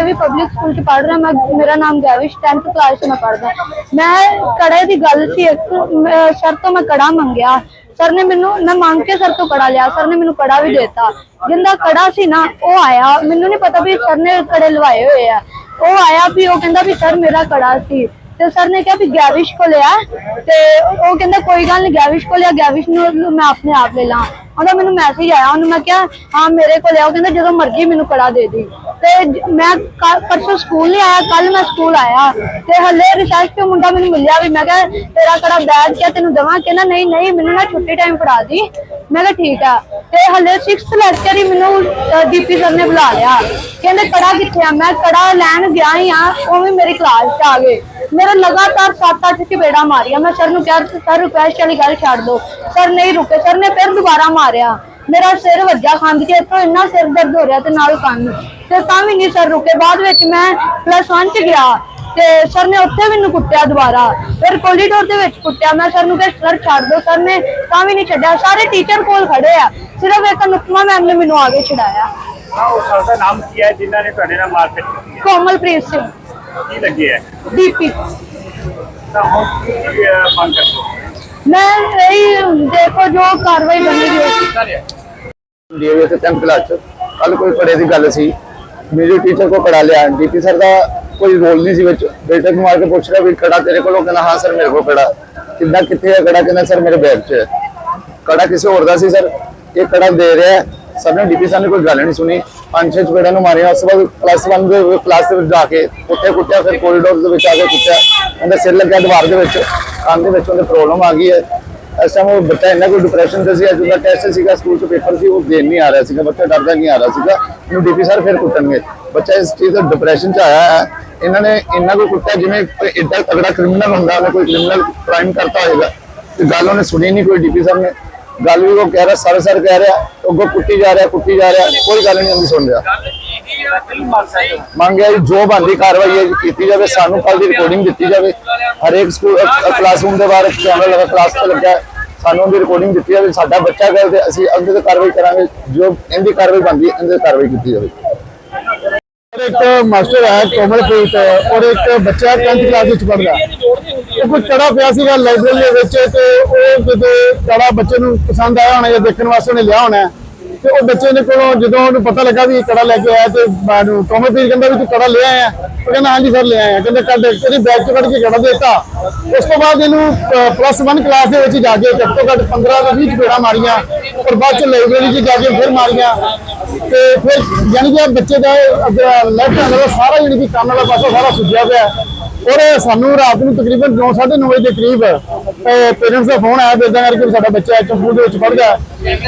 ਵੀ public school ਚ ਪੜ੍ਹ ਰਿਹਾ, ਮੈਂ ਮੇਰਾ ਨਾਮ ਗੈਵਿਸ਼ 10th ਕਲਾਸ ਚ ਮੈਂ ਪੜ੍ਹਦਾ। ਮੈਂ ਕੜੇ ਦੀ ਗੱਲ ਸੀ, ਇੱਕ ਮੈਂ- ਸਰ ਤੋਂ ਮੈਂ ਕੜਾ ਮੰਗਿਆ। ਸਰ ਨੇ ਮੈਨੂੰ ਮੈਂ ਮੰਗ ਕੇ ਸਰ ਤੋਂ ਕੜਾ ਲਿਆ। ਸਰ ਨੇ ਮੈਨੂੰ ਕੜਾ ਵੀ ਦਿੱਤਾ। ਜਿੰਦਾ ਕੜਾ ਸੀ ਨਾ, ਉਹ ਆਇਆ। ਮੈਨੂੰ ਨਹੀਂ ਪਤਾ ਵੀ ਸਰ ਨੇ ਕੜੇ ਲਵਾਏ ਹੋਏ ਆ। ਉਹ ਆਇਆ ਵੀ ਉਹ ਕਹਿੰਦਾ ਵੀ ਸਰ ਮੇਰਾ ਕੜਾ ਸੀ। ਤੇ ਸਰ ਨੇ ਕਿਹਾ ਵੀ ਗੈਵਿਸ਼ ਕੋ ਲਿਆ ਤੇ ਉਹ ਕਹਿੰਦਾ ਕੋਈ ਗੱਲ ਨਹੀਂ ਗੈਵਿਸ਼ ਕੋ ਲਿਆ ਗੈਵਿਸ਼ ਨੂੰ ਮੈਂ ਆਪਣੇ ਆਪ ਲੈ ਲਾਂ। ਉਹਦਾ ਮੈਨੂੰ ਮੈਸੇਜ ਆਇਆ। ਉਹਨੂੰ ਮੈਂ ਕਿਹਾ, ਹਾਂ, ਮੇਰੇ ਕੋਲ ਆ। ਉਹ ਕਹਿੰਦਾ, ਜਦੋਂ ਮਰਜ਼ੀ ਮੈਨੂੰ ਕੜਾ ਦੇ ਦੀ। ਤੇ ਮੈਂ ਪਰਸੋਂ ਸਕੂਲ ਨਹੀਂ ਆਇਆ ਕੱਲ ਮੈਂ ਸਕੂਲ ਆਇਆ। ਤੇ ਹੱਲੇ ਰਿਸਰਚ ਤੇ ਮੁੰਡਾ ਮੈਨੂੰ ਮਿਲਿਆ ਵੀ, ਮੈਂ ਕਿਹਾ, ਤੇਰਾ ਕੜਾ ਬੈਗ ਕਿਆ ਤੈਨੂੰ ਦਵਾਂ ਕਹਿੰਦਾ ਨਹੀਂ ਨਹੀਂ, ਮੈਨੂੰ ਨਾ ਛੁੱਟੀ ਟਾਈਮ ਫੜਾ ਦੀ। ਮੈਂ ਕਿਹਾ, ਠੀਕ ਆ। ਤੇ ਹੱਲੇ 6th ਲੈਕਚਰ ਹੀ ਮੈਨੂੰ ਡੀਪੀ ਸਰ ਨੇ ਬੁਲਾ ਲਿਆ। ਕਹਿੰਦੇ, ਕੜਾ ਕਿੱਥੇ ਆ? ਮੈਂ ਕੜਾ ਲੈਣ ਗਿਆ ਹੀ ਆ, ਉਹ ਵੀ ਮੇਰੀ ਕਲਾਸ 'ਚ ਆ ਗਏ। ਮੇਰਾ ਲਗਾਤਾਰ 7-8 ਚਪੇੜਾ ਮਾਰੀਆਂ। ਮੈਂ ਸਰ ਨੂੰ ਕਿਹਾ, ਸਰ ਰਿਕੁਐਸਟ ਵਾਲੀ ਗੱਲ ਛੱਡ ਦਿਓ ਸਰ ਨਹੀਂ ਰੁਕੇ। ਸਰ ਨੇ ਫਿਰ ਦੁਬਾਰਾ ਮਾਰਿਆ। ਮੇਰਾ ਸਿਰ ਵੱਜਾ ਖੰਡ ਕੇ ਇੱਥੋਂ ਇੰਨਾ ਸਿਰ ਦਰਦ ਹੋ ਰਿਹਾ ਤੇ ਨਾਲ ਕੰਨ। ਤੇ ਤਾਂ ਵੀ ਨਹੀਂ ਸਰ ਰੁਕੇ। ਬਾਅਦ ਵਿੱਚ ਮੈਂ ਪਲੱਸ 1 ਚ ਗਿਆ ਤੇ ਸਰ ਨੇ ਉੱਥੇ ਮੈਨੂੰ ਕੁੱਟਿਆ ਦੁਬਾਰਾ। ਫਿਰ ਕੋਰੀਡੋਰ ਦੇ ਵਿੱਚ ਕੁੱਟਿਆ। ਮੈਂ ਸਰ ਨੂੰ ਕਿਹਾ ਸਰ ਛੱਡ ਦਿਓ ਸਰ ਨੇ ਤਾਂ ਵੀ ਨਹੀਂ ਛੱਡਿਆ। ਸਾਰੇ ਟੀਚਰ ਕੋਲ ਖੜੇ ਆ। ਸਿਰਫ ਇੱਕ ਨੁਕਮਾ ਮੈਮ ਨੇ ਮੈਨੂੰ ਆਗੇ ਛਡਾਇਆ। ਹਾਂ ਉਹ ਸਰ ਦਾ ਨਾਮ ਕੀ ਹੈ ਜਿਨ੍ਹਾਂ ਨੇ ਤੁਹਾਡੇ ਨਾਲ ਮਾਰਪੀਟ ਕੀਤੀ ਕੋਮਲਪ੍ਰੀਤ ਸਿੰਘ। ਕੀ ਲੱਗੇ ਹੈ? ਡੀਪੀ ਤਾਂ ਹੁਣ ਕੀ ਅਹ, ਮੰਗ ਕਰਦੇ ਹੋ? ਮੈਂ ਇਹੀ ਦੇਖੋ ਜੋ ਕਾਰਵਾਈ ਬਣੇਗੀ ਤੇ 10th ਕਲਾਸ ਚ। ਕੱਲ ਕੋਈ ਪੜੇ ਦੀ ਗੱਲ ਸੀ। ਮੇਰੇ ਟੀਚਰ ਕੋ ਪੜਾ ਲਿਆ। ਡੀਪੀ ਸਰ ਦਾ ਕੋਈ ਰੋਲ ਨਹੀਂ ਸੀ ਵਿੱਚ। ਬੇਟੇ ਨੂੰ ਮਾਰ ਕੇ ਪੁੱਛ ਰਿਹਾ ਵੀ ਕੜਾ ਤੇਰੇ ਕੋਲੋਂ ਕਹਿੰਦਾ, ਹਾਂ ਸਰ ਮੇਰੇ ਕੋਲ ਕੜਾ ਕਿੱਦਾਂ, ਕਿੱਥੇ ਹੈ ਕੜਾ ਕਹਿੰਦਾ ਸਰ ਮੇਰੇ ਬੈਗ 'ਚ ਹੈ? ਕੜਾ ਕਿਸੇ ਹੋਰ ਦਾ ਸੀ ਸਰ ਇਹ ਕੜਾ ਦੇ ਰਿਹਾ। ਹੈ। ਸਰ ਨੇ ਡੀਪੀ ਸਰ ਨੇ ਕੋਈ ਗੱਲ ਪੰਜ ਛੇ ਚਪੇੜਾਂ ਨੂੰ ਮਾਰਿਆ। ਉਸ ਤੋਂ ਬਾਅਦ ਪਲੱਸ 1 ਦੇ ਕਲਾਸ ਦੇ ਵਿੱਚ ਜਾ ਕੇ ਉੱਥੇ ਕੁੱਟਿਆ, ਫਿਰ ਕੋਰੀਡੋਰ ਦੇ ਵਿੱਚ ਆ ਕੇ ਕੁੱਟਿਆ। ਉਹਦਾ ਸਿਰ ਲੱਗਿਆ ਦੀਵਾਰ ਦੇ ਵਿੱਚ। ਕੰਨ ਦੇ ਵਿੱਚ ਉਹਦੇ ਪ੍ਰੋਬਲਮ ਆ ਗਈ ਹੈ। ਇਸ ਟਾਈਮ ਉਹ ਬੱਚਾ ਇੰਨਾ ਕੋਈ ਡਿਪਰੈਸ਼ਨ ਤੇ ਸੀ, ਅੱਜ ਉਹਦਾ ਟੈਸਟ ਸੀਗਾ ਸਕੂਲ ਚ ਪੇਪਰ ਸੀ, ਉਹ ਦੇਣ ਨਹੀਂ ਆ ਰਿਹਾ ਸੀਗਾ। ਬੱਚਾ ਡਰਦਾ ਨਹੀਂ ਆ ਰਿਹਾ ਸੀਗਾ। ਇਹਨੂੰ ਡੀਪੀ ਸਰ ਫਿਰ ਕੁੱਟਣਗੇ। ਬੱਚਾ ਇਸ ਚੀਜ਼ ਦਾ ਡਿਪਰੈਸ਼ਨ ਚ ਆਇਆ ਹੈ। ਇਹਨਾਂ ਨੇ ਇੰਨਾ ਕੋਈ ਕੁੱਟਿਆ ਜਿਵੇਂ ਕੋਈ ਏਡਾ ਤਗੜਾ ਕ੍ਰਿਮੀਨਲ ਹੁੰਦਾ, ਉਹਨੇ ਕੋਈ ਕ੍ਰਿਮੀਨਲ ਕ੍ਰਾਈਮ ਕਰਤਾ ਹੋਏਗਾ। ਤੇ ਗੱਲ ਉਹਨੇ ਸੁਣੀ ਨਹੀਂ ਕੋਈ ਡੀਪੀ ਸਰ ਨੇ। ਗੱਲ ਵੀ ਉਹ ਕਹਿ ਰਿਹਾ ਸਰ ਸਰ ਕਹਿ ਰਿਹਾ ਅੱਗੋਂ ਕੁੱਟੀ ਜਾ ਰਿਹਾ ਕੁੱਟੀ ਜਾ ਰਿਹਾ ਕੋਈ ਗੱਲ ਨਹੀਂ ਉਹਦੀ ਸੁਣ ਰਿਹਾ। ਮੰਗਿਆ ਜੀ ਜੋ ਬੰਦੀ ਕਾਰਵਾਈ ਹੈ ਕੀਤੀ ਜਾਵੇ ਸਾਨੂੰ ਕੱਲ ਦੀ ਰਿਕਾਰਡਿੰਗ ਦਿੱਤੀ ਜਾਵੇ। ਹਰੇਕ ਸਕੂਲ ਕਲਾਸਰੂਮ ਦੇ ਬਾਹਰ ਕੈਮਰਾ ਲਗਾ ਕਲਾਸ ਤੇ ਲੱਗਿਆ ਹੈ। ਸਾਨੂੰ ਉਹਦੀ ਰਿਕਾਰਡਿੰਗ ਦਿੱਤੀ ਜਾਵੇ ਸਾਡਾ ਬੱਚਾ ਗਏ ਤੇ ਅਸੀਂ ਅੱਗੇ ਤੇ ਕਾਰਵਾਈ ਕਰਾਂਗੇ ਜੋ ਇਹਦੀ ਕਾਰਵਾਈ ਬੰਦੀ ਇਹਦੀ ਕਾਰਵਾਈ ਕੀਤੀ ਜਾਵੇ। ਇੱਕ ਮਾਸਟਰ ਹੈ ਕੋਮਲਪ੍ਰੀਤ ਔਰ ਇੱਕ ਬੱਚਾ 10th ਕਲਾਸ ਵਿੱਚ ਪੜ੍ਹਦਾ। ਉਹ ਕੋਈ ਕੜਾ ਪਿਆ ਸੀਗਾ ਲਾਇਬ੍ਰੇਰੀ ਦੇ ਵਿੱਚ ਤੇ ਉਹ ਕਿਤੇ ਕੜਾ ਬੱਚੇ ਨੂੰ ਪਸੰਦ ਆਇਆ ਹੋਣਾ ਜਾਂ ਦੇਖਣ ਵਾਸਤੇ ਉਹਨੇ ਲਿਆ ਹੋਣਾ ਤੇ ਉਹ ਬੱਚੇ ਨੇ ਕੋਲੋਂ ਜਦੋਂ ਉਹਨੂੰ ਪਤਾ ਲੱਗਾ ਵੀ ਇਹ ਕੜਾ ਲੈ ਕੇ ਆਇਆ ਤੇ ਮੈਨੂੰ ਕੋਮਲਪ੍ਰੀਤ ਕਹਿੰਦਾ ਵੀ ਤੂੰ ਕੜਾ ਲੈ ਆਇਆ, ਉਹ ਕਹਿੰਦਾ ਹਾਂਜੀ ਸਰ ਲੈ ਆਇਆ, ਕਹਿੰਦੇ ਕੱਢ ਇਹਦੀ ਬੈਗ ਚ ਕੱਢ ਕੇ ਕੜਾ ਦੇਤਾ। ਉਸ ਤੋਂ ਬਾਅਦ ਇਹਨੂੰ ਪਲੱਸ 1 ਕਲਾਸ ਦੇ ਵਿੱਚ ਜਾ ਕੇ ਘੱਟ ਤੋਂ ਘੱਟ 15 ਤੋਂ 20 ਚਪੇੜਾਂ ਮਾਰੀਆਂ ਔਰ ਬਾਅਦ ਚ ਲਾਇਬ੍ਰੇਰੀ 'ਚ ਜਾ ਕੇ ਫਿਰ ਮਾਰੀਆਂ। ਤੇ ਫਿਰ ਯਾਨੀ ਕਿ ਬੱਚੇ ਦਾ ਲੈਫਟ ਹੈਂਡ ਦਾ ਸਾਰਾ ਯਾਨੀ ਕਿ ਕੰਮ ਵਾਲਾ ਪਾਸਾ ਸਾਰਾ ਸੁੱਜਿਆ ਪਿਆ। ਔਰ ਸਾਨੂੰ ਰਾਤ ਨੂੰ ਤਕਰੀਬਨ 9:30 ਵਜੇ ਦੇ ਕਰੀਬ ਪੇਰੈਂਟਸ ਦਾ ਫੋਨ ਆਇਆ ਵੀ ਏਦਾਂ ਕਰਕੇ ਸਾਡਾ ਬੱਚਾ ਚੰਪੂ ਦੇ ਵਿੱਚ ਪੜਦਾ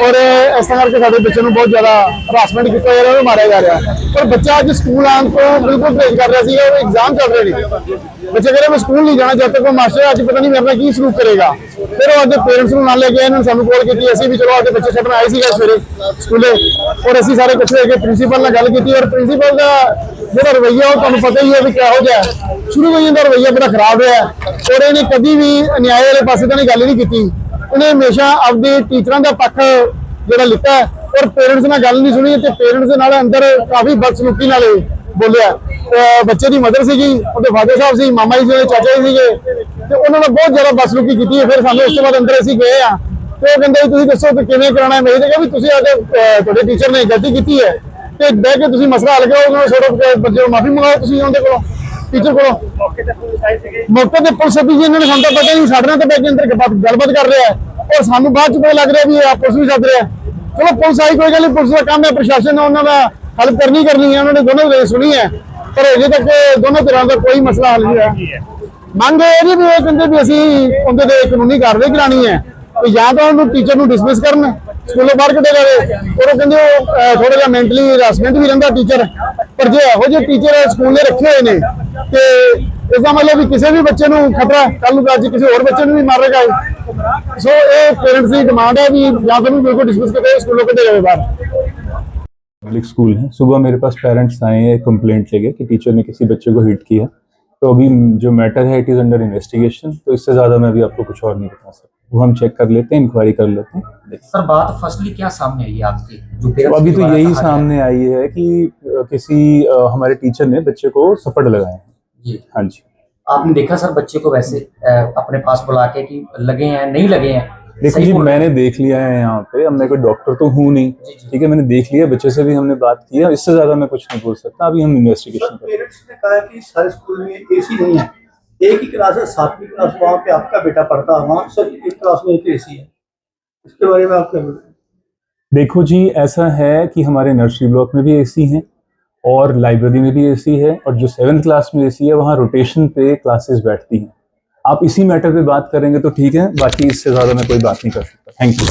ਔਰ ਇਸ ਤਰ੍ਹਾਂ ਕਰਕੇ ਸਾਡੇ ਬੱਚੇ ਨੂੰ ਬਹੁਤ ਜ਼ਿਆਦਾ ਹਰਾਸਮੈਂਟ ਕੀਤਾ ਜਾ ਰਿਹਾ ਉਹਨੂੰ ਮਾਰਿਆ ਜਾ ਰਿਹਾ। ਪਰ ਬੱਚਾ ਅੱਜ ਸਕੂਲ ਆਉਣ ਤੋਂ ਬਿਲਕੁਲ ਪਰਹੇਜ਼ ਕਰ ਰਿਹਾ ਸੀ, ਉਹ ਐਗਜ਼ਾਮ ਚੱਲ ਰਹੇ ਨੇ। ਬੱਚੇ ਕਹਿੰਦੇ, ਮੈਂ ਸਕੂਲ ਨਹੀਂ ਜਾਣਾ, ਜਦ ਤੱਕ ਉਹ ਮਾਸਟਰ ਅੱਜ ਪਤਾ ਨਹੀਂ ਮੇਰੇ ਨਾਲ ਕੀ ਸਲੂਕ ਕਰੇਗਾ। ਫਿਰ ਉਹ ਅੱਗੇ ਪੇਰੈਂਟਸ ਨੂੰ ਨਾਲ ਲੈ ਕੇ ਇਹਨਾਂ ਨੇ ਸਾਨੂੰ ਕਾਲ ਕੀਤੀ। ਅਸੀਂ ਵੀ ਚਲੋ ਅੱਗੇ ਬੱਚੇ ਛੱਡਣ ਆਏ ਸੀਗੇ ਸਵੇਰੇ ਸਕੂਲੇ ਔਰ ਅਸੀਂ ਸਾਰੇ ਇਕੱਠੇ ਹੋ ਕੇ ਪ੍ਰਿੰਸੀਪਲ ਨਾਲ ਗੱਲ ਕੀਤੀ। ਔਰ ਪ੍ਰਿੰਸੀਪਲ ਦਾ ਜਿਹੜਾ ਰਵੱਈਆ ਉਹ ਤੁਹਾਨੂੰ ਪਤਾ ਹੀ ਹੈ ਵੀ ਕਿਹੋ ਜਿਹਾ ਸ਼ੁਰੂ ਤੋਂ ਇਹਦਾ ਰਵੱਈਆ ਬੜਾ ਖਰਾਬ ਹੈ। ਔਰ ਇਹਨੇ ਕਦੀ ਵੀ ਅਨਿਆਏ ਵਾਲੇ ਪਾਸੇ ਤਾਂ ਗੱਲ ਨਹੀਂ ਕੀਤੀ। ਉਹਨੇ ਹਮੇਸ਼ਾ ਆਪਦੇ ਟੀਚਰਾਂ ਦਾ ਪੱਖ ਜਿਹੜਾ ਲਿੱਤਾ ਔਰ ਪੇਰੈਂਟਸ ਨਾਲ ਗੱਲ ਨਹੀਂ ਸੁਣੀ ਤੇ ਪੇਰੈਂਟਸ ਦੇ ਨਾਲ ਅੰਦਰ ਕਾਫੀ ਬਦਸਲੂਕੀ ਨਾਲ ਬੋਲਿਆ। ਬੱਚੇ ਦੀ ਮਦਰ ਸੀਗੀ, ਉਹਦੇ ਫਾਦਰ ਸਾਹਿਬ ਸੀ, ਮਾਮਾ ਜੀ ਸੀ ਚਾਚਾ ਜੀ ਸੀਗੇ। ਤੇ ਉਹਨਾਂ ਨੇ ਬਹੁਤ ਜ਼ਿਆਦਾ ਬਦਸਲੂਕੀ ਕੀਤੀ ਹੈ। ਫਿਰ ਸਾਨੂੰ ਉਸ ਤੋਂ ਬਾਅਦ ਅੰਦਰ ਅਸੀਂ ਗਏ ਆ ਤੇ ਉਹ ਕਹਿੰਦੇ ਤੁਸੀਂ ਦੱਸੋ ਕਿ ਕਿਵੇਂ ਕਰਾਉਣਾ ਹੈ। ਮੈਂ ਕਿਹਾ ਵੀ ਤੁਸੀਂ ਆਦੇ ਤੁਹਾਡੇ ਟੀਚਰ ਨੇ ਗਲਤੀ ਕੀਤੀ ਹੈ। ਤੇ ਬਹਿ ਕੇ ਤੁਸੀਂ ਮਸਲਾ ਹੱਲ ਕਰੋ ਉਹਨਾਂ ਨੂੰ ਛੋੜੋ ਬੱਚੇ ਨੂੰ ਮਾਫੀ ਮੰਗਾਓ ਤੁਸੀਂ ਉਹਦੇ ਕੋਲੋਂ ਟੀਚਰ ਕੋਲੋਂ। ਮੌਕੇ ਤੇ ਪੁਲਿਸ ਆਈ ਸੀਗੀ। ਮੌਕੇ ਤੇ ਪੁਲਿਸ ਅੱਧੀ ਜੀ ਇਹਨਾਂ ਨੇ ਸਾਨੂੰ ਤਾਂ ਪਤਾ ਨਹੀਂ ਸਾਡੇ ਨਾਲ ਤਾਂ ਬੈ ਕੇ ਅੰਦਰ ਗੱਲਬਾਤ ਗੱਲਬਾਤ ਕਰ ਰਿਹਾ ਹੈ। ਔਰ ਸਾਨੂੰ ਬਾਅਦ ਚ ਪਤਾ ਲੱਗ ਰਿਹਾ ਵੀ ਇਹ ਆਪਸ ਵਿੱਚ ਸੱਦ ਰਿਹਾ ਹੈ। ਚਲੋ ਪੁਲਿਸ ਆਈ ਕੋਈ ਗੱਲ ਨਹੀਂ ਪੁਲਿਸ ਦਾ ਕੰਮ ਹੈ ਪ੍ਰਸ਼ਾਸਨ ਨੇ ਉਹਨਾਂ ਦਾ ਹੱਲ ਕਰਨੀ ਕਰਨੀ ਹੈ ਉਹਨਾਂ ਨੇ ਦੋਨੋਂ ਦੇ ਸੁਣੀ ਹੈ। ਪਰ ਅਜੇ ਤੱਕ ਦੋਨੋਂ ਤਰ੍ਹਾਂ ਦਾ ਕੋਈ ਮਸਲਾ ਹੱਲ ਨਹੀਂ ਹੋਇਆ। ਕੀ ਹੈ? ਮੰਗ ਇਹ ਨਹੀਂ ਵੀ ਇਹ ਕਹਿੰਦੇ ਵੀ ਅਸੀਂ ਉਹਦੇ ਤੇ ਕਾਨੂੰਨੀ ਕਾਰਵਾਈ ਕਰਾਣੀ ਹੈ ਵੀ ਜਾਂ ਤਾਂ ਉਹਨੂੰ ਟੀਚਰ ਨੂੰ ਡਿਸਮਿਸ ਕਰਨ। ਸਕੂਲੋਂ ਬਾਹਰ ਕੱਢਿਆ ਜਾਵੇ ਔਰ ਉਹ ਕਹਿੰਦੇ ਉਹ ਥੋੜਾ ਜਿਹਾ ਮੈਂਟਲੀ ਹਰਾਸਮੈਂਟ ਵੀ ਰਹਿੰਦਾ ਟੀਚਰ ਪਰ ਜੇ ਇਹੋ ਜਿਹੇ ਟੀਚਰ ਸਕੂਲ ਨੇ ਰੱਖੇ ਹੋਏ ਨੇ ਤੇ ਇਸ ਦਾ ਮਤਲਬ ਵੀ ਕਿਸੇ ਵੀ ਬੱਚੇ ਨੂੰ ਖਤਰਾ ਕੱਲ ਨੂੰ ਅੱਜ ਕਿਸੇ ਹੋਰ ਬੱਚੇ ਨੂੰ ਵੀ ਮਾਰੇਗਾ ਇਹ। ਸੋ ਇਹ ਪੇਰੈਂਟਸ ਦੀ ਡਿਮਾਂਡ ਹੈ ਵੀ ਜਾਂ ਤਾਂ ਉਹਨੂੰ ਬਿਲਕੁਲ ਡਿਸਮਿਸ ਕਰਕੇ ਸਕੂਲੋਂ ਕੱਢਿਆ ਜਾਵੇ ਬਾਹਰ पब्लिक स्कूल है सुबह मेरे पास पेरेंट्स आए हैं कंप्लेंट लेके कि टीचर ने किसी बच्चे को हिट किया तो अभी जो मैटर है इट इज़ अंडर इन्वेस्टिगेशन तो इससे ज़्यादा मैं अभी आपको कुछ और नहीं बता सकता वो हम चेक कर लेते हैं इंक्वायरी कर लेते हैं। सर बात फर्स्टली क्या सामने आई है आपके? जो तो अभी तो यही सामने आई है कि किसी हमारे टीचर ने बच्चे को सपट लगाए हैं जी। हाँ जी। आपने देखा सर बच्चे को वैसे अपने पास बुला के कि लगे हैं नहीं लगे हैं? देखो जी मैंने देख लिया है यहाँ पे। अब मैं कोई डॉक्टर तो हूँ नहीं। ठीक है मैंने देख लिया बच्चे से भी हमने बात की है। इससे ज़्यादा मैं कुछ नहीं बोल सकता। अभी हम इन्वेस्टिगेशन कर रहे पेरेंट्स ने कहा कि सारे स्कूल में एसी नहीं है। एक ही क्लास है सातवीं क्लास वहाँ पे आपका बेटा पढ़ता है वहाँ सर एक क्लास में एक एसी है। इसके बारे में आप क्या बोल देखो जी ऐसा है कि हमारे नर्सरी ब्लॉक में भी एसी हैं और लाइब्रेरी में भी एसी है और जो सेवन्थ क्लास में एसी है वहाँ रोटेशन पे क्लासेस बैठती हैं। आप इसी मैटर पे बात करेंगे तो ठीक है बाकी इससे ज़्यादा मैं कोई बात नहीं कर सकता। Thank you